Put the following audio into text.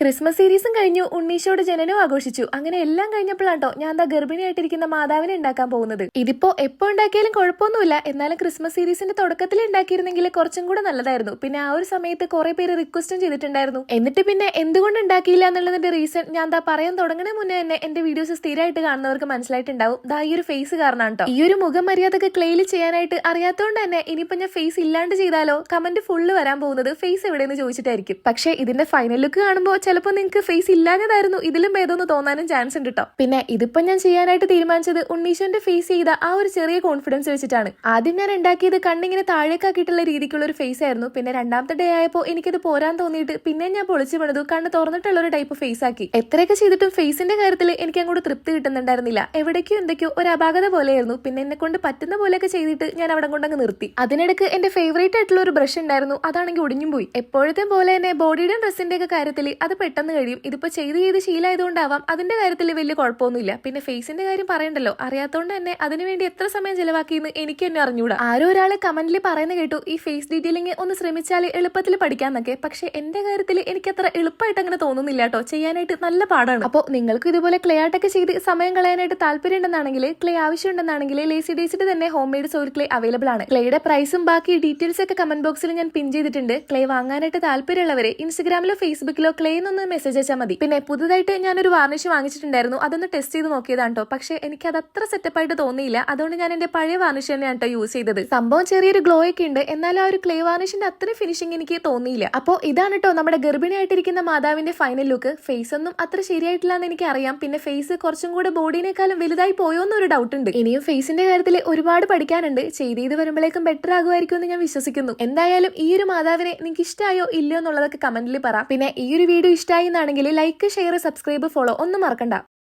Christmas സീരീസും കഴിഞ്ഞു. ഉണ്ണീശോയുടെ ജനനവും ആഘോഷിച്ചു. അങ്ങനെ എല്ലാം കഴിഞ്ഞപ്പോഴാട്ടോ ഞാൻ എന്താ ഗർഭിണിയായിട്ടിരിക്കുന്ന മാതാവിനെ ഉണ്ടാക്കാൻ പോകുന്നത്? ഇതിപ്പോ എപ്പോ ഉണ്ടാക്കിയാലും കുഴപ്പമൊന്നുമില്ല. എന്നാലും ക്രിസ്മസ് സീരീസിന്റെ തുടക്കത്തിൽ ഉണ്ടാക്കിയിരുന്നെങ്കിൽ കുറച്ചും കൂടെ നല്ലതായിരുന്നു. പിന്നെ ആ ഒരു സമയത്ത് കുറെ പേര് റിക്വസ്റ്റും ചെയ്തിട്ടുണ്ടായിരുന്നു. എന്നിട്ട് പിന്നെ എന്തുകൊണ്ട് ഉണ്ടാക്കിയില്ല എന്നുള്ളതിന്റെ റീസൺ ഞാൻ എന്താ പറയാൻ തുടങ്ങണ മുന്നേ തന്നെ എന്റെ വീഡിയോസ് സ്ഥിരമായിട്ട് കാണുന്നവർക്ക് മനസ്സിലായിട്ടുണ്ടാവും. ദാ ഈ ഒരു ഫേസ് കാരണമാണ് കേട്ടോ. ഈ ഒരു മുഖം മര്യാദയ്ക്ക് ക്ലെയിൽ ചെയ്യാനായിട്ട് അറിയാത്തതുകൊണ്ട് തന്നെ ഇനിയിപ്പോ ഞാൻ ഫേസ് ഇല്ലാണ്ട് ചെയ്താലോ? കമന്റ് ഫുള്ള് വരാൻ പോകുന്നത് ഫേസ് എവിടെയെന്ന് ചോദിച്ചിട്ടായിരിക്കും. പക്ഷേ ഇതിന്റെ ഫൈനൽ ലുക്ക് കാണുമ്പോൾ ചിലപ്പോൾ നിങ്ങൾക്ക് ഫേസ് ഇല്ലാഞ്ഞതായിരുന്നു. ഇതിലും ഭേദമെന്ന് തോന്നാനും ചാൻസ് ഉണ്ട് കേട്ടോ പിന്നെ ഇതിപ്പോ ഞാൻ ചെയ്യാനായിട്ട് തീരുമാനിച്ചത് ഉണ്ണീശോന്റെ ഫേസ് ചെയ്ത ആ ഒരു ചെറിയ കോൺഫിഡൻസ് വെച്ചിട്ടാണ്. ആദ്യം ഞാൻ ഉണ്ടാക്കിയത് കണ്ണിങ്ങനെ താഴേക്കാക്കിയിട്ടുള്ള രീതിക്കുള്ള ഒരു ഫേസ് ആയിരുന്നു. പിന്നെ രണ്ടാമത്തെ ഡേ ആയപ്പോൾ എനിക്കത് പോരാൻ തോന്നിയിട്ട് പിന്നെ ഞാൻ പൊളിച്ചു പണിതു കണ്ണ് തുറന്നിട്ടുള്ള ഒരു ടൈപ്പ് ഫേസ് ആക്കി. എത്രയൊക്കെ ചെയ്തിട്ടും ഫേസിന്റെ കാര്യത്തിൽ എനിക്ക് അങ്ങോട്ട് തൃപ്തി കിട്ടുന്നുണ്ടായിരുന്നില്ല. എവിടേക്കോ എന്തൊക്കെയോ ഒരു അപാകത പോലെയായിരുന്നു. പിന്നെ എന്നെ കൊണ്ട് പറ്റുന്ന പോലെയൊക്കെ ചെയ്തിട്ട് ഞാൻ അവിടെ കൊണ്ടങ്ങ് നിർത്തി. അതിനിടക്ക് എന്റെ ഫേവറേറ്റ് ആയിട്ടുള്ള ഒരു ബ്രഷ് ഉണ്ടായിരുന്നു. അതാണെങ്കിൽ ഒടിഞ്ഞും പോയി. എപ്പോഴത്തെ പോലെ തന്നെ ബോഡിയുടെ ഡ്രസ്സിന്റെ ഒക്കെ കാര്യത്തിൽ അത് പെട്ടെന്ന് കഴിയും. ഇതിപ്പോൾ ചെയ്ത് ചെയ്ത് ശീലമായതുകൊണ്ടാവാം അതിന്റെ കാര്യത്തിൽ വലിയ കുഴപ്പമൊന്നുമില്ല. പിന്നെ ഫേസിന്റെ കാര്യം പറയണ്ടല്ലോ. അറിയാത്തതുകൊണ്ട് തന്നെ അതിനുവേണ്ടി എത്ര സമയം ചിലവാക്കിയെന്ന് എനിക്ക് തന്നെ അറിഞ്ഞൂടാ. ആരോ ഒരാൾ കമന്റിൽ പറയുന്ന കേട്ടു ഈ ഫേസ് ഡീറ്റെയിലിംഗ് ഒന്ന് ശ്രമിച്ചാൽ എളുപ്പത്തിൽ പഠിക്കാന്നൊക്കെ. പക്ഷേ എന്റെ കാര്യത്തിൽ എനിക്ക് അത്ര എളുപ്പമായിട്ട് അങ്ങനെ തോന്നുന്നില്ല കേട്ടോ. ചെയ്യാനായിട്ട് നല്ല പാടാണ്. അപ്പോൾ നിങ്ങൾക്ക് ഇതുപോലെ ക്ലേ ആർട്ടൊക്കെ ചെയ്ത് സമയം കളയാനായിട്ട് താല്പര്യം ഉണ്ടെന്നാണെങ്കിൽ ക്ലേ ആവശ്യമുണ്ടെന്നാണെങ്കിൽ ലേസി ഡേസിന്റെ തന്നെ home made soil clay available ആണ്. ക്ലേയുടെ പ്രൈസും ബാക്കി ഡീറ്റെയിൽസ് ഒക്കെ കമന്റ് ബോക്സിൽ ഞാൻ പിൻ ചെയ്തിട്ടുണ്ട്. ക്ലേ വാങ്ങാനായിട്ട് താല്പര്യമുള്ളവരെ ഇൻസ്റ്റാഗ്രാമിലോ ഫേസ്ബുക്കിലോ ക്ലേ എന്നൊന്ന് മെസ്സേജ് അയച്ചാൽ മതി. പിന്നെ പുതുതായിട്ട് ഞാനൊരു വാർണിഷ് വാങ്ങിച്ചിട്ടുണ്ടായിരുന്നു. അതൊന്ന് ടെസ്റ്റ് ചെയ്ത് നോക്കിയതാണ് കേട്ടോ പക്ഷേ എനിക്ക് അത് അത്ര സെറ്റപ്പ് ആയിട്ട് തോന്നിയില്ല. അതുകൊണ്ട് ഞാൻ എന്റെ പഴയ വാർണിഷ് തന്നെയാണ് കേട്ടോ യൂസ് ചെയ്തത്. സംഭവം ചെറിയൊരു ഗ്ലോ ഒക്കെ ഉണ്ട്. എന്നാൽ ആ ഒരു ക്ലേ വാർണിഷിന്റെ അത്ര ഫിനിഷിംഗ് എനിക്ക് തോന്നിയില്ല. അപ്പോൾ ഇതാണ് കേട്ടോ നമ്മുടെ ഗർഭിണിയായിട്ടിരിക്കുന്ന മാതാവിന്റെ ഫൈനൽ ലുക്ക് ഫേസ് ഒന്നും അത്ര ശരിയായിട്ടില്ല എന്ന് എനിക്ക് അറിയാം പിന്നെ ഫേസ് കുറച്ചും കൂടെ ബോഡിനേക്കാളും വലുതായി പോയോ എന്നൊരു ഡൗട്ട് ഉണ്ട്. ഇനിയും ഫേസിന്റെ കാര്യത്തിൽ ഒരുപാട് പഠിക്കാനുണ്ട്. ചെയ്ത് ചെയ്ത് വരുമ്പോഴേക്കും ബെറ്റർ ആകുമായിരിക്കും എന്ന് ഞാൻ വിശ്വസിക്കുന്നു. എന്തായാലും ഈ ഒരു മാതാവിനെ നിങ്ങൾക്ക് ഇഷ്ടമായോ ഇല്ലയോ എന്നുള്ളതൊക്കെ കമന്റിൽ പറ. പിന്നെ ഈ ഒരു ഇഷ്ടമായി എന്നാണെങ്കിൽ ലൈക്ക് ഷെയർ സബ്സ്ക്രൈബ് ഫോളോ ഒന്നും മറക്കണ്ട.